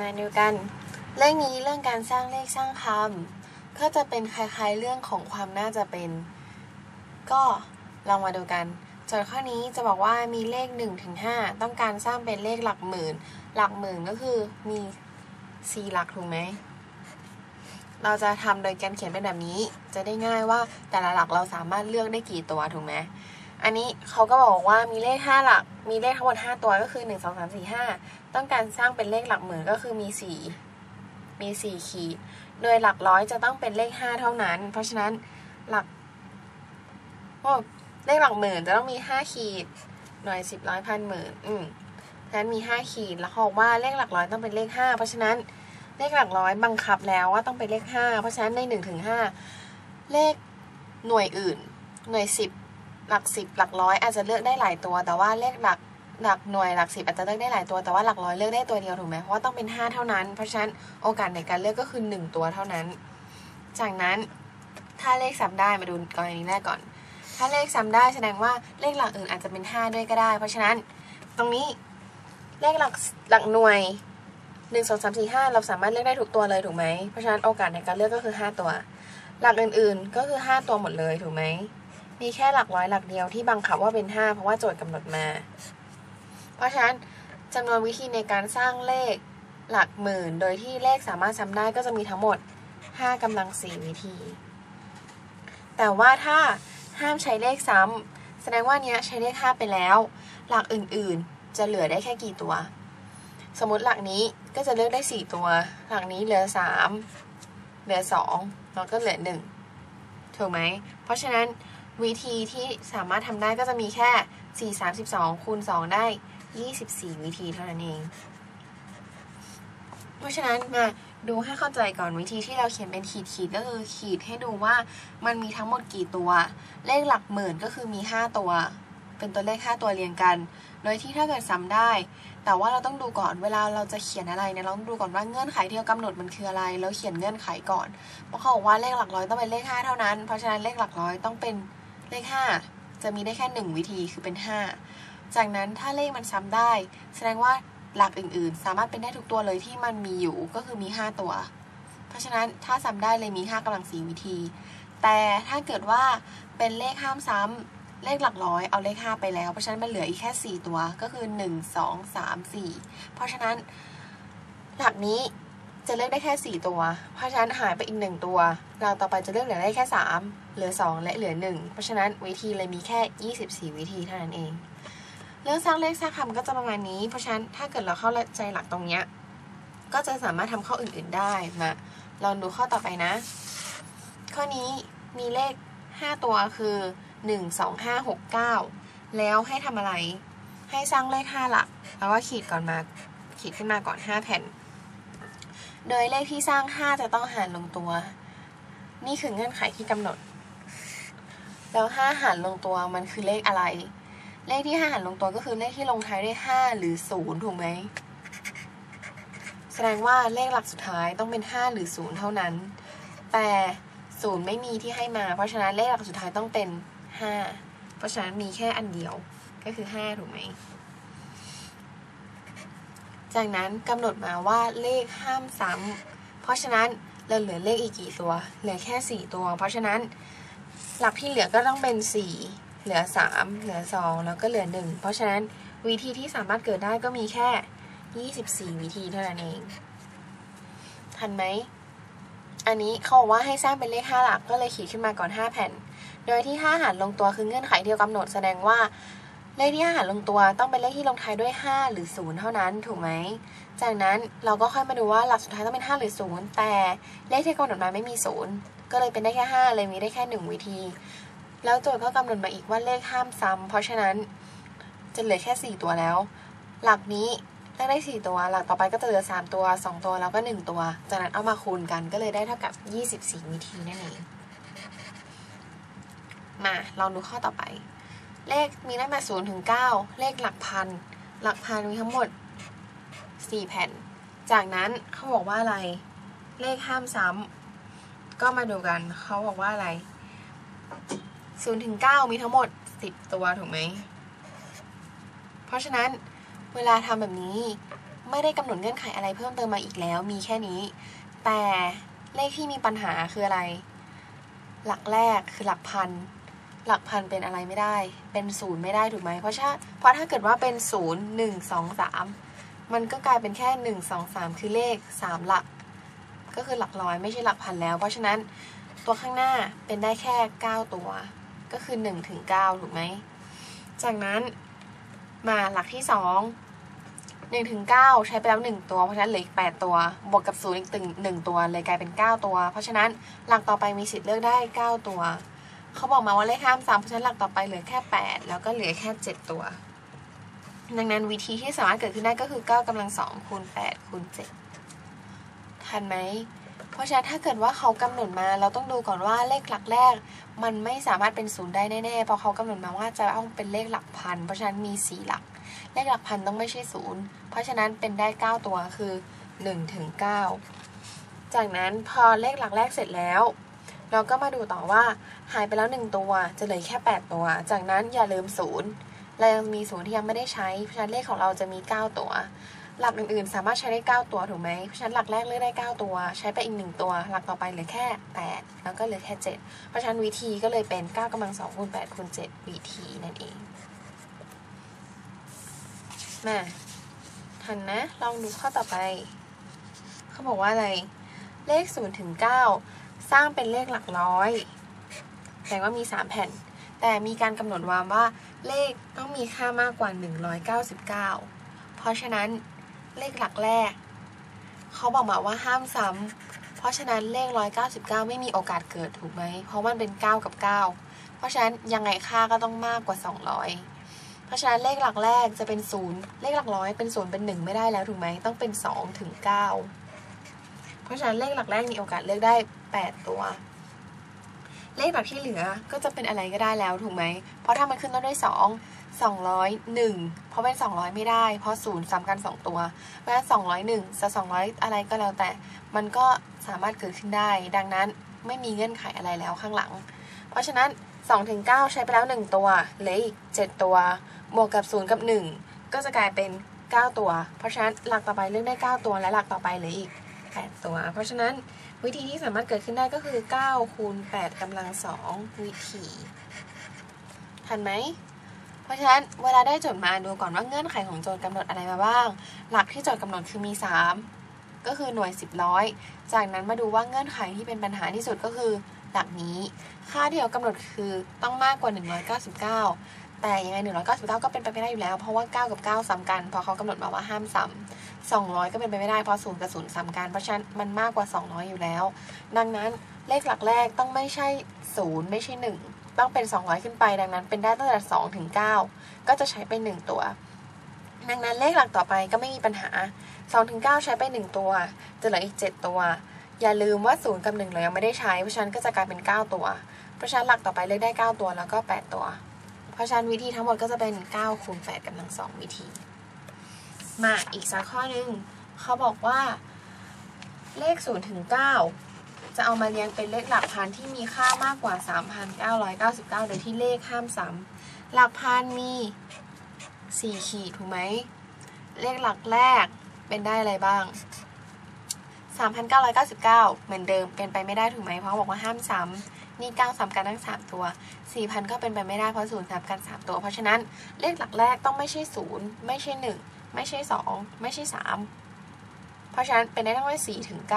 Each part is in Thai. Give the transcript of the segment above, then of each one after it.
มาดูกัน เรื่องนี้เรื่องการสร้างเลขสร้างคำก็จะเป็นคล้ายๆเรื่องของความน่าจะเป็น ก็ลองมาดูกันโจทย์ข้อนี้จะบอกว่ามีเลข1ถึง5ต้องการสร้างเป็นเลขหลักหมื่น หลักหมื่นก็คือมี 4 หลักถูกไหมเราจะทำโดยการเขียนเป็นแบบนี้ จะได้ง่ายว่าแต่ละหลักเราสามารถเลือกได้กี่ตัวถูกไหม อันนี้เขาก็บอกว่ามีเลข 5 หลัก มีเลขทั้งหมด5ตัวก็คือ 1 2 3 4 5 ต้องการสร้างเป็นเลขหลักหมื่นก็คือมี 4 มี 4 ขีด โดยหลักร้อยจะต้องเป็นเลข 5 เท่านั้น เพราะฉะนั้นหลักโอ้เลขหลักหมื่นจะต้องมี 5 ขีด หน่วย 10ร้อยพันหมื่นอืมฉะนั้นมี 5 ขีด แล้วเขาบอกว่าเลขหลักร้อยต้องเป็นเลข 5 เพราะฉะนั้นเลขหลักร้อยบังคับแล้วว่าต้องเป็นเลข 5 เพราะฉะนั้นใน1ถึง5เลขหน่วยอื่น หน่วย 10 หลัก10หลักร้อยอาจจะเลือกได้หลายตัว แต่ว่าเลขหลักหลักหน่วยหลักสิบอาจจะเลือกได้หลายตัวแต่ว่าหลักร้อยเลือกได้ตัวเดียวถูกไหมเพราะว่าต้องเป็น 5 เท่านั้น เพราะฉะนั้นโอกาสในการเลือกก็คือ 1 ตัวเท่านั้น จากนั้นถ้าเลขซ้ำได้มาดูกรณีแรกก่อน ถ้าเลขซ้ำได้แสดงว่าเลขหลักอื่นอาจจะเป็น 5 ด้วยก็ได้ เพราะฉะนั้นตรงนี้เลขหลักหลักหน่วย 1 2 3 4 5 เราสามารถเลือกได้ทุกตัวเลยถูกไหมเพราะฉะนั้นโอกาสในการเลือกก็คือ 5 ตัว หลักอื่นๆก็คือ 5 ตัวหมดเลยถูกไหม มีแค่หลักร้อยหลักเดียวที่บังคับว่าเป็น 5 เพราะว่าโจทย์กำหนดมา เพราะฉะนั้นจำนวนวิธีในการสร้างเลขหลักหมื่น โดยที่เลขสามารถซ้ำได้ก็จะมีทั้งหมด 5กำลัง 4 วิธี แต่ว่าถ้าห้ามใช้เลขซ้ำแสดงว่าเนี้ยใช้เลข 5 ไปแล้ว หลักอื่นๆ จะเหลือได้แค่กี่ตัว สมมติหลักนี้ก็จะเลือกได้ 4 ตัว หลักนี้เหลือ 3 เหลือ2แล้วก็เหลือ 1 ถูกไหม เพราะฉะนั้น วิธีที่สามารถทำได้ก็จะมีแค่ 4 32 คูณ 2 ได้ 24 วิธีเท่านั้นเอง เพราะฉะนั้นมาดูให้เข้าใจก่อนวิธีที่เราเขียนเป็นขีดขีดก็คือขีดให้ดูว่ามันมีทั้งหมดกี่ตัว เลขหลักหมื่นก็คือมี 5 ตัว เป็นตัวเลข 5 ตัวเรียงกัน โดยที่ถ้าเกิดซ้ำได้ แต่ว่าเราต้องดูก่อนเวลาเราจะเขียนอะไรเนี่ยเราต้องดูก่อนว่าเงื่อนไขที่เรากำหนดมันคืออะไรแล้วเขียนเงื่อนไขก่อนเพราะเขาบอกว่าเลขหลักร้อยต้องเป็นเลข 5 เท่านั้นเพราะฉะนั้นเลขหลักร้อยต้องเป็น เลข 5 จะมีได้แค่ 1 วิธีคือเป็น 5 จากนั้นถ้าเลขมันซ้ำได้ แสดงว่าหลักอื่นๆ สามารถเป็นได้ทุกตัวเลยที่มันมีอยู่ก็คือมี 5 ตัว เพราะฉะนั้นถ้าซ้ำได้เลยมี 5กำลัง4วิธี แต่ถ้าเกิดว่าเป็นเลขห้ามซ้ำเลขหลักร้อยเอาเลข 5 ไปแล้ว เพราะฉะนั้นมันเหลืออีกแค่ 4 ตัวก็คือ 1 2 3 4 เพราะฉะนั้นหลักนี้ จะเลือกได้แค่ 4 ตัว เพราะฉะนั้นหายไปอีก 1 ตัว เราต่อไปจะเลือกเหลือได้แค่ 3 เหลือ 2 และเหลือ 1 เพราะฉะนั้นวิธีเลยมีแค่ 24 วิธีเท่านั้นเอง เรื่องสร้างเลขสร้างคำก็จะประมาณนี้ เพราะฉะนั้นถ้าเกิดเราเข้าใจหลักตรงเนี้ย ก็จะสามารถทำข้ออื่นๆได้มาลองดูข้อต่อไปนะ ข้อนี้มีเลข 5 ตัวคือ 1 2 5 6 9 แล้วให้ทำอะไร ให้สร้างเลข 5 หลัก แล้วก็ขีดก่อนมา ขีดขึ้นมาก่อน 5 แผ่น โดยเลขที่สร้าง 5 จะต้องหารลงตัว นี่คือเงื่อนไขที่กำหนด แล้ว 5 หารลงตัวมันคือเลขอะไร เลขที่ 5 หารลงตัวก็คือเลขที่ลงท้ายด้วย 5 หรือ 0 ถูกไหม แสดงว่าเลขหลักสุดท้ายต้องเป็น 5 หรือ 0 เท่านั้น แต่0ไม่มีที่ให้มา เพราะฉะนั้นเลขหลักสุดท้ายต้องเป็น 5 เพราะฉะนั้นมีแค่อันเดียวก็คือ 5 ถูกไหม จากนั้นกำหนดมาว่าเลขห้ามซ้ำเพราะฉะนั้นเราเหลือเลขอีกกี่ตัว เหลือแค่ 4 ตัว เพราะฉะนั้นหลักที่เหลือก็ต้องเป็น 4 เหลือ 3 เหลือ 2 แล้วก็เหลือ 1 เพราะฉะนั้นวิธีที่สามารถเกิดได้ก็มีแค่ 24 วิธีเท่านั้นเอง ทันไหม อันนี้เขาบอกว่าให้สร้างเป็นเลข 5 หลักก็เลยขีดขึ้นมาก่อน 5 แผ่น โดยที่ 5 หารลงตัวคือเงื่อนไขที่เรากำหนดแสดงว่า เลขที่5หารลงตัวต้องเป็นเลขที่ลงท้ายด้วย 5 หรือ 0 เท่านั้นถูกไหม จากนั้นเราก็ค่อยมาดูว่าหลักสุดท้ายต้องเป็น 5 หรือ 0 แต่เลขที่กำหนดมาไม่มี 0 ก็เลยเป็นได้แค่ 5 เลยมีได้แค่ 1 วิธี แล้วโจทย์ก็กำหนดมาอีกว่าเลขห้ามซ้ำเพราะฉะนั้นจะเหลือแค่ 4 ตัวแล้ว หลักนี้เลือกได้ 4 ตัว หลักต่อไปก็จะเหลือ 3 ตัว 2 ตัวแล้วก็ 1 ตัว จากนั้นเอามาคูณกันก็เลยได้เท่ากับ 24 วิธีนั่นเอง มาลองดูข้อต่อไป เลขมีตั้งแต่0ถึง9เลขหลักพัน หลักพันมีทั้งหมด4แผ่น จากนั้นเขาบอกว่าอะไร เลขห้ามซ้ำก็มาดูกันเขาบอกว่าอะไร0ถึง9มีทั้งหมด10ตัวถูกไหม เพราะฉะนั้นเวลาทำแบบนี้ไม่ได้กำหนดเงื่อนไขอะไรเพิ่มเติมมาอีกแล้วมีแค่นี้ แต่เลขที่มีปัญหาคืออะไร หลักแรกคือหลักพัน หลักพันเป็นอะไรไม่ได้ เป็นศูนย์ไม่ได้ถูกไหม เพราะถ้าเพราะถ้าเกิดว่าเป็นศูนย์หนึ่งสองสามมันก็กลายเป็นแค่หนึ่งสองสามคือเลขสามหลัก ก็คือหลักร้อยไม่ใช่หลักพันแล้ว เพราะฉะนั้นตัวข้างหน้าเป็นได้แค่เก้าตัว ก็คือหนึ่งถึงเก้าถูกไหม จากนั้นมาหลักที่สองหนึ่งถึงเก้าใช้ไปแล้วหนึ่งตัว เพราะฉะนั้นเหลืออีกแปดตัว บวกกับศูนย์อีกตึงหนึ่งตัวเลยกลายเป็นเก้าตัว เพราะฉะนั้นหลักต่อไปมีสิทธิ์เลือกได้เก้าตัว เขาบอกมาว่าเลขห้ามซ้ำเพราะฉะนั้นหลักต่อไปเหลือแค่แปดแล้วก็เหลือแค่เจ็ดตัว ดังนั้นวิธีที่สามารถเกิดขึ้นได้ก็คือเก้ากำลังสองคูณแปดคูณเจ็ดทันไหมเพราะฉะนั้นถ้าเกิดว่าเขากำหนดมาเราต้องดูก่อนว่าเลขหลักแรก มันไม่สามารถเป็นศูนย์ได้แน่ๆเพราะเขากำหนดมาว่าจะต้องเป็นเลขหลักพัน เพราะฉะนั้นมีสี่หลัก เลขหลักพันต้องไม่ใช่ศูนย์เพราะฉะนั้นเป็นได้เก้าตัวคือหนึ่งถึงเก้าจากนั้นพอเลขหลักแรกเสร็จแล้ว เราก็มาดูต่อว่าหายไปแล้วหนึ่งตัว จะเหลือแค่แปดตัว จากนั้นอย่าลืมศูนย์เรายังมีศูนย์ที่ยังไม่ได้ใช้ เพราะฉะนั้นเลขของเราจะมีเก้าตัว หลักอื่นๆ สามารถใช้ได้ 9 ตัวถูกไหมเพราะฉะนั้นหลักแรกเลือกได้ 9 ตัว ใช้ไปอีก 1 ตัว หลักต่อไปเหลือแค่ 8 แล้วก็เหลือแค่ 7 เพราะฉะนั้นวิธีก็เลยเป็น 9กำลัง2คูณ8คูณ7วิธีนั่นเองมาทันนะ ลองดูข้อต่อไป เขาบอกว่าอะไร เลข0ถึง9 สร้างเป็นเลขหลักร้อยแสดงว่ามี 3 แผ่น แต่มีการกำหนดวามว่าเลขต้องมีค่ามากกว่า 199 เพราะฉะนั้นเลขหลักแรก เขาบอกมาว่าห้ามซ้ำเพราะฉะนั้นเลข 199 ไม่มีโอกาสเกิดถูกไหม เพราะมันเป็น 9 กับ 9 เพราะฉะนั้นยังไงค่าก็ต้องมากกว่า 200 เพราะฉะนั้นเลขหลักแรกจะเป็น 0 เลขหลักร้อยเป็น 0 เป็น 1 ไม่ได้แล้วถูกไหม ต้องเป็น 2 ถึง 9 ราะฉะนั้นเลขหลักแรกมีโอกาสเลือกได้ 8 ตัว เลขหลักที่เหลือก็จะเป็นอะไรก็ได้แล้วถูกไหม เพราะถ้ามันขึ้นต้นด้วย 2 201 เพราะเป็น 200 ไม่ได้ เพราะศูนย์ซ้ำกัน 2 ตัวเพราะฉะนั้น201จะ200 อะไรก็แล้วแต่ มันก็สามารถเกิดขึ้นได้ ดังนั้นไม่มีเงื่อนไขอะไรแล้วข้างหลัง เพราะฉะนั้น2ถึง9ใช้ไปแล้ว 1 ตัวเหลืออีก 7 ตัว บวกกับ 0 กับ 1 ก็จะกลายเป็น 9 ตัว เพราะฉะนั้นหลักต่อไปเลือกได้ 9 ตัวและหลักต่อไปเหลืออีก 8 ตัว เพราะฉะนั้นวิธีที่สามารถเกิดขึ้นได้ก็คือ 9 คูณ 8กำลัง 2 วิธี ทันไหม เพราะฉะนั้นเวลาได้โจทย์มาดูก่อนว่าเงื่อนไขของโจทย์กำหนดอะไรมาบ้าง หลักที่โจทย์กำหนดคือมี 3 ก็คือหน่วย 10ร้อย จากนั้นมาดูว่าเงื่อนไขที่เป็นปัญหาที่สุดก็คือหลักนี้ ค่าที่เรากำหนดคือต้องมากกว่า 199 แต่ยังไง 199 ก็เป็นไปไม่ได้อยู่แล้ว เพราะว่า 9 กับ 9 ซ้ำกันพราะเขากำหนดมาว่าห้ามซ้ำ 200 ก็เป็นไปไม่ได้เพราะ0กับ0ซ้ำกันเพราะฉะนั้นมันมากกว่า 200 อยู่แล้ว ดังนั้นเลขหลักแรกต้องไม่ใช่0ไม่ใช่ 1 ต้องเป็น 200 ขึ้นไป ดังนั้นเป็นได้ตั้งแต่2ถึง9ก็จะใช้ไป1ตัว ดังนั้นเลขหลักต่อไปก็ไม่มีปัญหา2ถึง9ใช้ไป 1 ตัว จะเหลืออีก 7 ตัว อย่าลืมว่า0กับ1เรายังไม่ได้ใช้เพราะฉะนั้นก็จะกลายเป็น 9 ตัว เพราะฉะนั้นหลักต่อไปเลขได้ 9 ตัวแล้วก็ 8 ตัว เพราะฉะนั้นวิธีทั้งหมดก็จะเป็น 9 คูณ8กำลัง2วิธี มาอีกสักข้อหนึ่งเขาบอกว่า เลข0ถึง9จะเอามาเรียงเป็นเลขหลักพันที่มีค่ามากกว่า 3,999 โดยที่เลขห้ามซ้ำหลักพันมี 4 ขีดถูกไหม เลขหลักแรกเป็นได้อะไรบ้าง 3,999 เหมือนเดิมเป็นไปไม่ได้ถูกไหมเพราะบอกว่าห้ามซ้ำนี่9ซ้ำกันทั้ง 3 ตัว 4,000 ก็เป็นไปไม่ได้เพราะ0ซ้ำกัน 3 ตัว เพราะฉะนั้นเลขหลักแรกต้องไม่ใช่ 0 ไม่ใช่ 1 ไม่ใช่2ไม่ใช่3เพราะฉะนั้นเป็นได้ทั้งที่ถึง9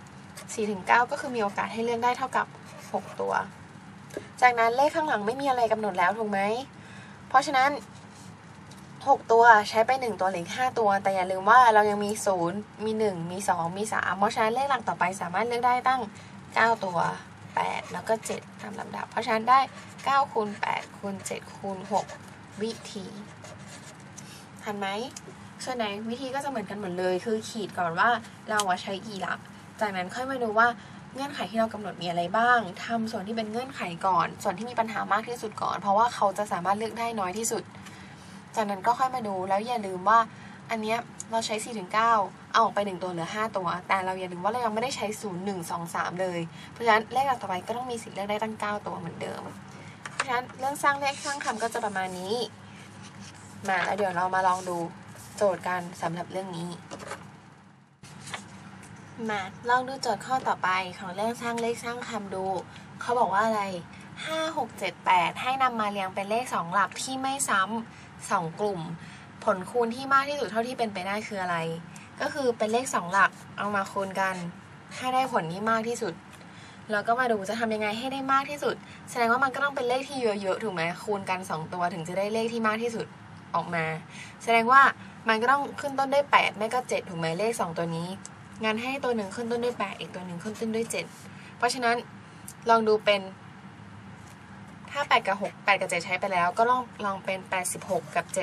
4ถึง9ก็คือมีโอกาสให้เลือกได้เท่ากับ6ตัว จากนั้นเลขข้างหลังไม่มีอะไรกำหนดแล้วถูกไหม เพราะฉะนั้น6ตัวใช้ไป1ตัวหรือ5ตัว แต่อย่าลืมว่าเรายังมี0มี1มี2มี3เพราะฉะนั้นเลขหลักต่อไปสามารถเลือกได้ตั้ง9ตัว8แล้วก็7ตามลำดับ เพราะฉะนั้นได้9คูณ8คูณ7คูณ6วิธี ทันไหมส่วนไหนวิธีก็จะเหมือนกันหมดเลย คือขีดก่อนว่าเราใช้กี่หลัก จากนั้นค่อยมาดูว่าเงื่อนไขที่เรากำหนดมีอะไรบ้างทำส่วนที่เป็นเงื่อนไขก่อน ส่วนที่มีปัญหามากที่สุดก่อน เพราะว่าเขาจะสามารถเลือกได้น้อยที่สุด จากนั้นก็ค่อยมาดูแล้วอย่าลืมว่าอันเนี้ยเราใช้4ถึง9เอาออกไป 1 ตัวเหลือ 5 ตัว แต่เราอย่าลืมว่าเรายังไม่ได้ใช้ 0 1 2 3 เลย เพราะฉะนั้นเลขหลักต่อไปก็ต้องมีสิทธิ์เลือกได้ตั้ง 9 ตัวเหมือนเดิม เพราะฉะนั้นเรื่องสร้างเลขสร้างคำก็จะประมาณนี้ มาแล้วเดี๋ยวเรามาลองดูโจทย์กันสำหรับเรื่องนี้ มาลองดูโจทย์ข้อต่อไปของเรื่องสร้างเลขสร้างคำดู เขาบอกว่าอะไร 5 6 7 8 ให้นำมาเรียงเป็นเลข 2 หลักที่ไม่ซ้ำสองกลุ่ม ผลคูณที่มากที่สุดเท่าที่เป็นไปได้คืออะไร ก็คือเป็นเลข 2 หลักเอามาคูณกันให้ได้ผลที่มากที่สุดแล้วก็มาดูจะทำยังไงให้ได้มากที่สุด แสดงว่ามันก็ต้องเป็นเลขที่เยอะๆ ถูกไหมคูณกัน 2 ตัวถึงจะได้เลขที่มากที่สุด ออกมา แสดงว่ามันก็ต้องขึ้นต้นด้วย8ไม่ก็7ถูกไหมเลข 2 ตัวนี้ งานให้ตัวหนึ่งขึ้นต้นด้วย8อีกตัวหนึ่งขึ้นต้นด้วย 7 เพราะฉะนั้นลองดูเป็นถ้า 8 กับ 6 8 กับ 7 ใช้ไปแล้ว ก็ลองลองเป็น 86 กับ 75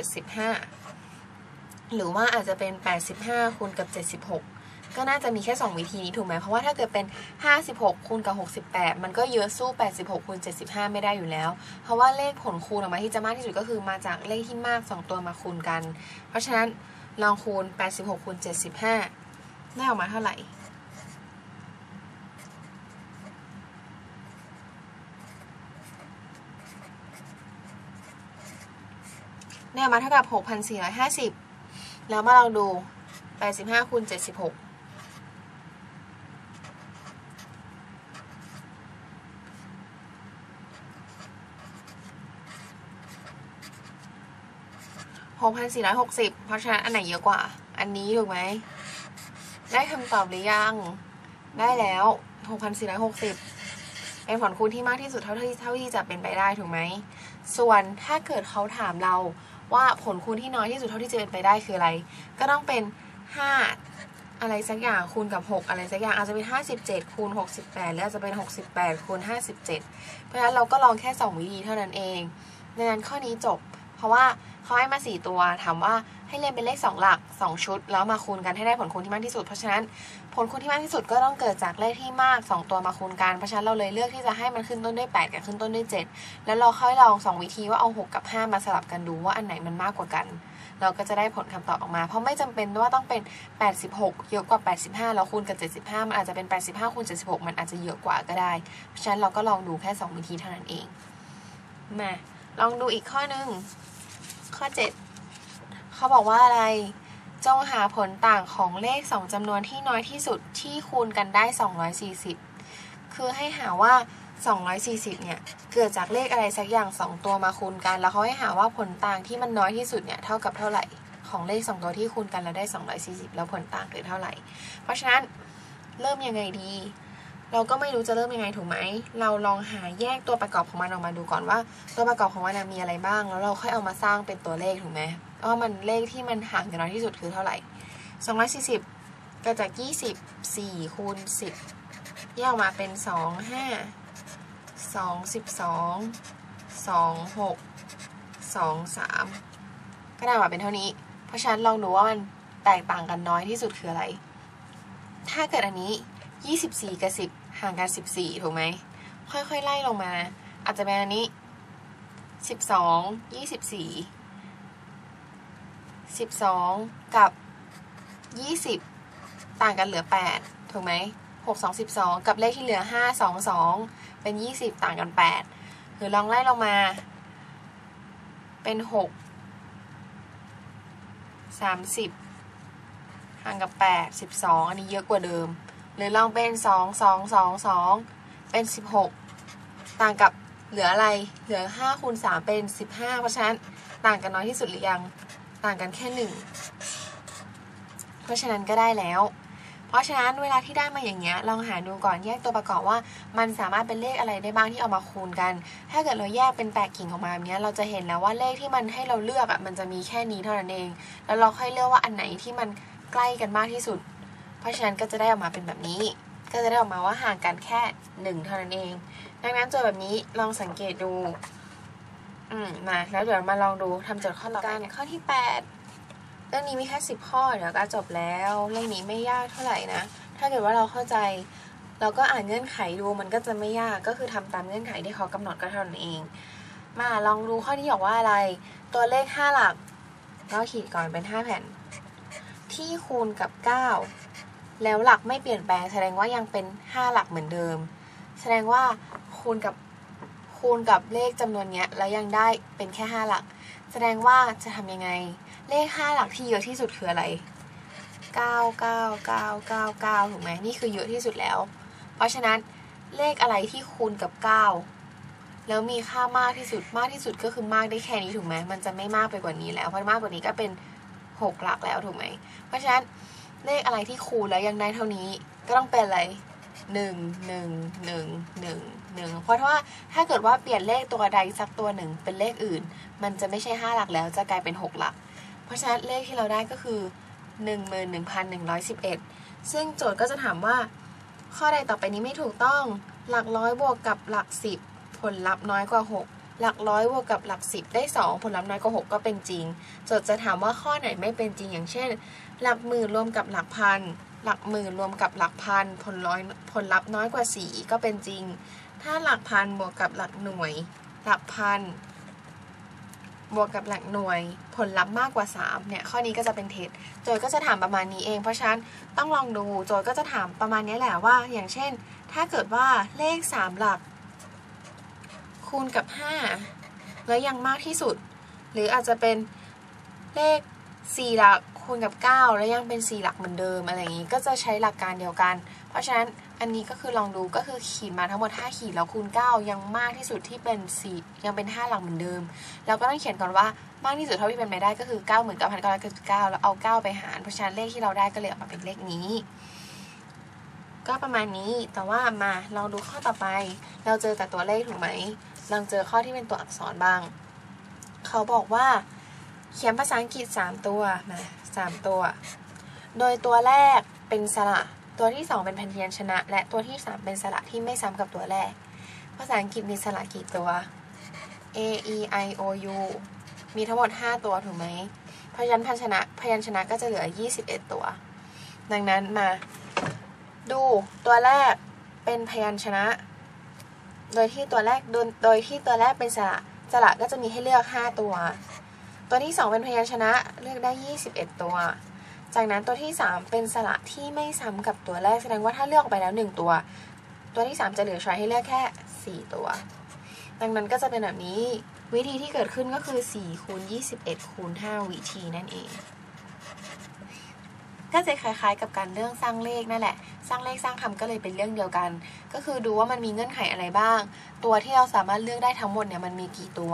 หรือว่าอาจจะเป็น 85คูณกับ 76 ก็น่าจะมีแค่ 2 วิธีนี้ถูกไหมเพราะว่าถ้าเกิดเป็น 56คูณกับ68 มันก็เยอะสู้ 86คูณ75 ไม่ได้อยู่แล้ว เพราะว่าเลขผลคูณออกมาที่จะมากที่สุดก็คือมาจากเลขที่มาก 2 ตัวมาคูณกัน เพราะฉะนั้นลองคูณ 86คูณ75 ได้ออกมาเท่าไหร่ได้ออกมาเท่ากับ 6,450 แล้วมาลองดู 85คูณ76 6,460 เพราะฉะนั้นอันไหนเยอะกว่า อันนี้ถูกไหม ได้คำตอบหรือยัง ได้แล้ว 6,460 เป็นผลคูณที่มากที่สุดเท่าที่เท่าที่จะเป็นไปได้ถูกไหม ส่วนถ้าเกิดเขาถามเราว่าผลคูณที่น้อยที่สุดเท่าที่จะเป็นไปได้คืออะไร ก็ต้องเป็น 5 อะไรสักอย่างคูณกับ 6 อะไรสักอย่างอาจจะเป็น 57 คูณ 68 หรืออาจจะเป็น 68 คูณ 57 เพราะฉะนั้นเราก็ลองแค่ 2 วิธีเท่านั้นเองดังนั้นข้อนี้จบ เพราะว่าเขาให้มา4ตัวถามว่าให้เรียนเป็นเลข 2 หลัก 2 ชุด แล้วมาคูณกันให้ได้ผลคูณที่มากที่สุด เพราะฉะนั้นผลคูณที่มากที่สุดก็ต้องเกิดจากเลขที่มาก 2 ตัวมาคูณกัน เพราะฉะนั้นเราเลยเลือกที่จะให้มันขึ้นต้นด้วย 8 กับขึ้นต้นด้วย 7 แล้วเราค่อยลอง 2 วิธีว่าเอา 6 กับ 5 มาสลับกันดูว่าอันไหนมันมากกว่ากัน เราก็จะได้ผลคำตอบออกมา เพราะไม่จำเป็นว่าต้องเป็น 86 เยอะกว่า 85แล้วคูณกับ 75 มันอาจจะเป็น 85คูณ76 มันอาจจะเยอะกว่าก็ได้ เพราะฉะนั้นเราก็ลองดูแค่ 2 วิธีเท่านั้นเองมา ลองดูอีกข้อหนึ่ง ข้อ 7 เขาบอกว่าอะไร จงหาผลต่างของเลข 2จำนวนที่น้อยที่สุดที่คูณกันได้ 240 คือให้หาว่า 240 เนี่ย เกิดจากเลขอะไรสักอย่าง 2 ตัวมาคูณกัน แล้วเขาให้หาว่าผลต่างที่มันน้อยที่สุดเนี่ยเท่ากับเท่าไหร่ของเลข 2 ตัวที่คูณกันแล้วได้ 240 แล้วผลต่างเกิดเท่าไหร่ เพราะฉะนั้นเริ่มยังไงดี เราก็ไม่รู้จะเริ่มยังไงถูกไหม เราลองหาแยกตัวประกอบของมันออกมาดูก่อนว่า ตัวประกอบของมันมีอะไรบ้าง แล้วเราค่อยเอามาสร้างเป็นตัวเลขถูกไหมว่ามันเลขที่มันห่างกันน้อยที่สุดคือเท่าไหร่240ก็จาก20 4คูณ10แยกออกมาเป็น 2 5 2 12 2 6 2 3 ก็ได้มาเป็นเท่านี้ เพราะฉะนั้นลองดูว่ามันแตกต่างกันน้อยที่สุดคืออะไร ถ้าเกิดอันนี้ 24 กับ 10 ห่างกัน 14 ถูกไหม ค่อยๆ ไล่ลงมา อาจจะเป็นอันนี้ 12 24 12 กับ 20 ต่างกันเหลือ 8 ถูกไหม 6 2 12 กับเลขที่เหลือ 5 2 2 เป็น 20 ต่างกัน 8 หรือลองไล่ลงมา เป็น 6 30 ห่างกับ 8 12 อันนี้เยอะกว่าเดิม หรือลองเป็น2 2 2 2เป็น16ต่างกับเหลืออะไรเหลือ5คูณ3เป็น15เพราะฉะนั้นต่างกันน้อยที่สุดหรือยังต่างกันแค่1เพราะฉะนั้นก็ได้แล้ว เพราะฉะนั้นเวลาที่ได้มาอย่างเงี้ยลองหาดูก่อนแยกตัวประกอบว่า มันสามารถเป็นเลขอะไรได้บ้างที่เอามาคูณกัน ถ้าเกิดเราแยกเป็นแตกกิ่งออกมาแบบนี้เราจะเห็นแล้วว่าเลขที่มันให้เราเลือกอะมันจะมีแค่นี้เท่านั้นเอง แล้วเราค่อยเลือกว่าอันไหนที่มันใกล้กันมากที่สุด ราะฉะนั้นก็จะได้ออกมาเป็นแบบนี้ ก็จะได้ออกมาว่าห่างกันแค่หนึ่งเท่านั้นเอง ดังนั้นโจทย์แบบนี้ลองสังเกตดู อืมมาแล้วเดี๋ยวมาลองดูทำโจทย์ข้อต่อไปข้อที่แปดเรื่องนี้มีแค่สิบข้อเดี๋ยวก็จบแล้ว เรื่องนี้ไม่ยากเท่าไหร่นะ ถ้าเกิดว่าเราเข้าใจ เราก็อ่านเงื่อนไขดูมันก็จะไม่ยากก็คือทำตามเงื่อนไขที่เขากำหนดก็เท่านั้นเอง มาลองดูข้อที่บอกว่าอะไร ตัวเลขห้าหลักก็ขีดก่อนเป็นห้าแผ่น ที่คูณกับเก้า แล้วหลักไม่เปลี่ยนแปลงแสดงว่ายังเป็นห้าหลักเหมือนเดิม แสดงว่าคูณกับคูณกับเลขจำนวนเนี้ยแล้วยังได้เป็นแค่ห้าหลัก แสดงว่าจะทำยังไง เลข 5 หลักที่เยอะที่สุดคืออะไร 9 9 9 9 9ถูกไหมนี่คือเยอะที่สุดแล้ว เพราะฉะนั้นเลขอะไรที่คูณกับ 9 แล้วมีค่ามากที่สุดมากที่สุดก็คือมากได้แค่นี้ถูกไหมมันจะไม่มากไปกว่านี้แล้วเพราะมากกว่านี้ก็เป็น 6 หลักแล้วถูกไหมเพราะฉะนั้น เลขอะไรที่คูณแล้วยังได้เท่านี้ ก็ต้องเป็นอะไรหนึ่งหนึ่งหนึ่งหนึ่งหนึ่งเพราะว่าถ้าเกิดว่าเปลี่ยนเลขตัวใดสักตัวหนึ่งเป็นเลขอื่น มันจะไม่ใช่5หลักแล้วจะกลายเป็น6หลัก เพราะฉะนั้นเลขที่เราได้ก็คือ11,111ซึ่งโจทย์ก็จะถามว่า ข้อใดต่อไปนี้ไม่ถูกต้องหลักร้อยบวกกับหลัก10ผลลัพธ์น้อยกว่า6 หลักร้อยบวกกับหลัก10ได้ 2 ผลลัพธ์น้อยกว่า6ก็เป็นจริงโจทย์จะถามว่าข้อไหนไม่เป็นจริงอย่างเช่น หลักหมื่นรวมกับหลักพัน หลักหมื่นรวมกับหลักพัน ผลร้อยผลลัพธ์น้อยกว่า 4 ก็เป็นจริง ถ้าหลักพันบวกกับหลักหน่วย หลักพัน บวกกับหลักหน่วย ผลลัพธ์มากกว่า3เนี่ยข้อนี้ก็จะเป็นเท็จโจทย์ก็จะถามประมาณนี้เอง เพราะฉะนั้นต้องลองดูโจทย์ก็จะถามประมาณนี้แหละว่า อย่างเช่น ถ้าเกิดว่าเลข 3 หลัก คูณกับ 5 แล้วยังมากที่สุด หรืออาจจะเป็นเลข 4 หลักคูณกับ 9 แล้วยังเป็น 4 หลักเหมือนเดิมอะไรอย่างนี้ก็จะใช้หลักการเดียวกัน เพราะฉะนั้นอันนี้ก็คือลองดูก็คือขีดมาทั้งหมด 5 ขีดแล้วคูณ 9 ยังมากที่สุดที่เป็น 4 ยังเป็น 5 หลักเหมือนเดิม แล้วก็ต้องเขียนก่อนว่ามากที่สุดเท่าที่เป็นไปได้ก็คือ9 9 9 9 9แล้วเอา 9 ไปหาร เพราะฉะนั้นเลขที่เราได้ก็เลยออกมาเป็นเลขนี้ ก็ประมาณนี้แต่ว่ามาลองดูข้อต่อไป เราเจอแต่ตัวเลขถูกไหม ลองเจอข้อที่เป็นตัวอักษรบ้าง เขาบอกว่าเขียนภาษาอังกฤษ 3 ตัวมา3ตัว โดยตัวแรกเป็นสระ ตัวที่ 2 เป็นพยัญชนะ และตัวที่ 3 เป็นสระที่ไม่ซ้ำกับตัวแรก ภาษาอังกฤษมีสระกี่ตัว A E I O U มีทั้งหมด 5 ตัวถูกไหมพยัญชนะพยัญชนะก็จะเหลือ 21 ตัว ดังนั้นมา ดูตัวแรกเป็นพยัญชนะ โดยที่ตัวแรกโดยโดยที่ตัวแรกเป็นสระสระก็จะมีให้เลือก 5 ตัว ตัวที่ 2 เป็นพยัญชนะเลือกได้ 21 ตัว จากนั้นตัวที่ 3 เป็นสระที่ไม่ซ้ำกับตัวแรกแสดงว่าถ้าเลือกไปแล้ว 1 ตัว ตัวที่ 3 จะเหลือช้อยให้เลือกแค่ 4 ตัว ดังนั้นก็จะเป็นแบบนี้วิธีที่เกิดขึ้นก็คือ4คูณ21คูณ5วิธีนั่นเองก็จะคล้ายๆกับการเรื่องสร้างเลขนั่นแหละ สร้างเลขสร้างคำก็เลยเป็นเรื่องเดียวกัน ก็คือดูว่ามันมีเงื่อนไขอะไรบ้าง ตัวที่เราสามารถเลือกได้ทั้งหมดเนี่ยมันมีกี่ตัว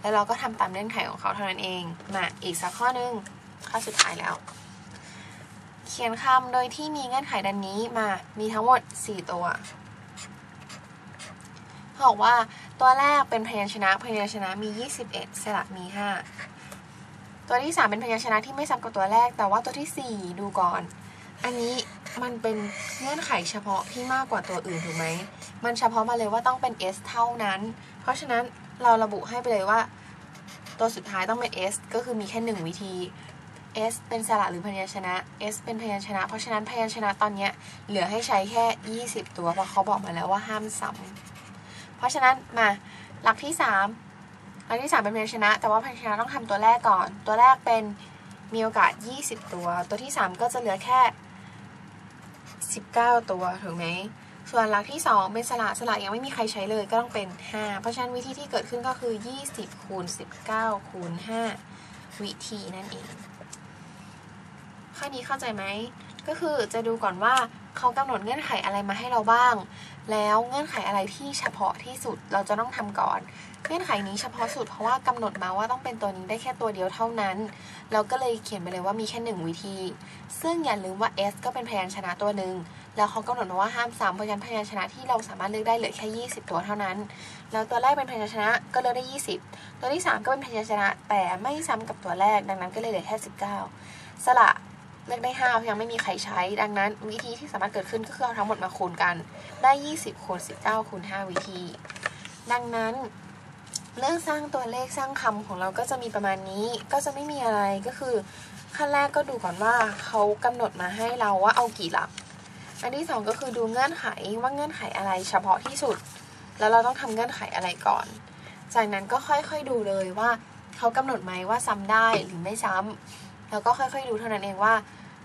แล้วเราก็ทำตามเงื่อนไขของเขาเท่านั้นเอง มาอีกสักข้อหนึ่งข้อสุดท้ายแล้ว เขียนคำโดยที่มีเงื่อนไขดังนี้มา มีทั้งหมด 4 ตัวบอกว่าตัวแรกเป็นพยัญชนะ พยัญชนะมี 21 สระมี 5 ตัวที่ 3 เป็นพยัญชนะที่ไม่ซ้ำกับตัวแรก แต่ว่าตัวที่ 4 ดูก่อน อันนี้ มันเป็นเงื่อนไขเฉพาะที่มากกว่าตัวอื่นถูกไหม มันเฉพาะมาเลยว่าต้องเป็น S เท่านั้น เพราะฉะนั้นเราระบุให้ไปเลยว่า ตัวสุดท้ายต้องเป็น S ก็คือมีแค่1วิธี S เป็นสระหรือพยัญชนะ S เป็นพยัญชนะ เพราะฉะนั้นพยัญชนะตอนนี้เหลือให้ใช้แค่ 20 ตัว เพราะเขาบอกมาแล้วว่าห้ามซ้ำเพราะฉะนั้นมาหลักที่ 3 หลักที่ 3 เป็นพยัญชนะ แต่ว่าพยัญชนะต้องทำตัวแรกก่อน ตัวแรกเป็นมีโอกาส 20 ตัว ตัวที่ 3 ก็จะเหลือแค่ 19 ตัวถูกไหมส่วนหลักที่ 2 เป็นสระสระยังไม่มีใครใช้เลยก็ต้องเป็น 5 เพราะฉะนั้นวิธีที่เกิดขึ้นก็คือ 20คูณ19คูณ5วิธีนั่นเองข้อนี้เข้าใจไหมก็คือจะดูก่อนว่า เขากำหนดเงื่อนไขอะไรมาให้เราบ้าง แล้วเงื่อนไขอะไรที่เฉพาะที่สุดเราจะต้องทำก่อน เงื่อนไขนี้เฉพาะสุดเพราะว่ากำหนดมาว่าต้องเป็นตัวนี้ได้แค่ตัวเดียวเท่านั้น เราก็เลยเขียนไปเลยว่ามีแค่หนึ่งวิธี ซึ่งอย่าลืมว่า S ก็เป็นพยัญชนะตัวหนึ่งแล้วเขากำหนดมาว่าห้ามซ้ำเพราะฉะนั้นพยัญชนะที่เราสามารถเลือกได้เหลือแค่ 20 ตัวเท่านั้น แล้วตัวแรกเป็นพยัญชนะก็เลือกได้ 20 ตัวที่ 3 ก็เป็นพยัญชนะแต่ไม่ซ้ำกับตัวแรกดังนั้นก็เลยเหลือแค่ 19สระ เลือกได้5เพรายังไม่มีใครใช้ ดังนั้น วิธีที่สามารถเกิดขึ้นก็คือเอาทั้งหมดมาคูณกัน ได้ 20คูณ19คูณ5วิธี ดังนั้นเรื่องสร้างตัวเลขสร้างคำของเราก็จะมีประมาณนี้ ก็จะไม่มีอะไรก็คือขั้นแรกก็ดูก่อนว่าเขากำหนดมาให้เราว่าเอากี่หลัก อันที่สองก็คือดูเงื่อนไขว่าเงื่อนไขอะไรเฉพาะที่สุด แล้วเราต้องทำเงื่อนไขอะไรก่อน จากนั้นก็ค่อยๆดูเลยว่าเขากำหนดไหมว่าซ้ำได้หรือไม่ซ้ำแล้วก็ค่อยๆดูเท่านั้นเองว่า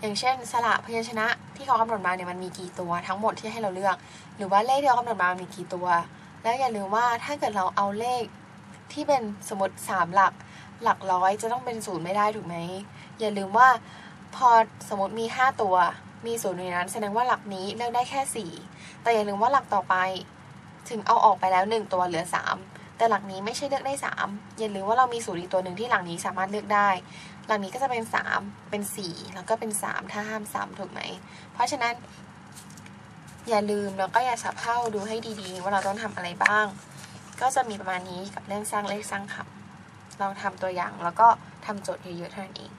อย่างเช่นสระพยัญชนะที่เขากำหนดมาเนี่ยมันมีกี่ตัวทั้งหมดที่ให้เราเลือก หรือว่าเลขที่เขากำหนดมามีกี่ตัว แล้วอย่าลืมว่าถ้าเกิดเราเอาเลขที่เป็นสมมติ3หลักหลักร้อยจะต้องเป็นศูนย์ไม่ได้ถูกไหมอย่าลืมว่าพอสมมติมี 5 ตัว มีศูนย์ในนั้น แสดงว่าหลักนี้เลือกได้แค่ 4 แต่อย่าลืมว่าหลักต่อไป ถึงเอาออกไปแล้ว 1 ตัวเหลือ 3 แต่หลักนี้ไม่ใช่เลือกได้ 3 อย่าลืมว่าเรามีศูนย์อีกตัวหนึ่งที่หลักนี้สามารถเลือกได้ หลังนี้ก็จะเป็น 3 เป็น 4 แล้วก็เป็น 3 ถ้าห้ามซ้ำถูกไหม เพราะฉะนั้น อย่าลืมแล้วก็อย่าสับเท่าดูให้ดีๆ ว่าเราต้องทำอะไรบ้าง ก็จะมีประมาณนี้กับเรื่องสร้างเลขสร้างคำลองทำตัวอย่างแล้วก็ทำโจทย์เยอะๆเท่านั้นเอง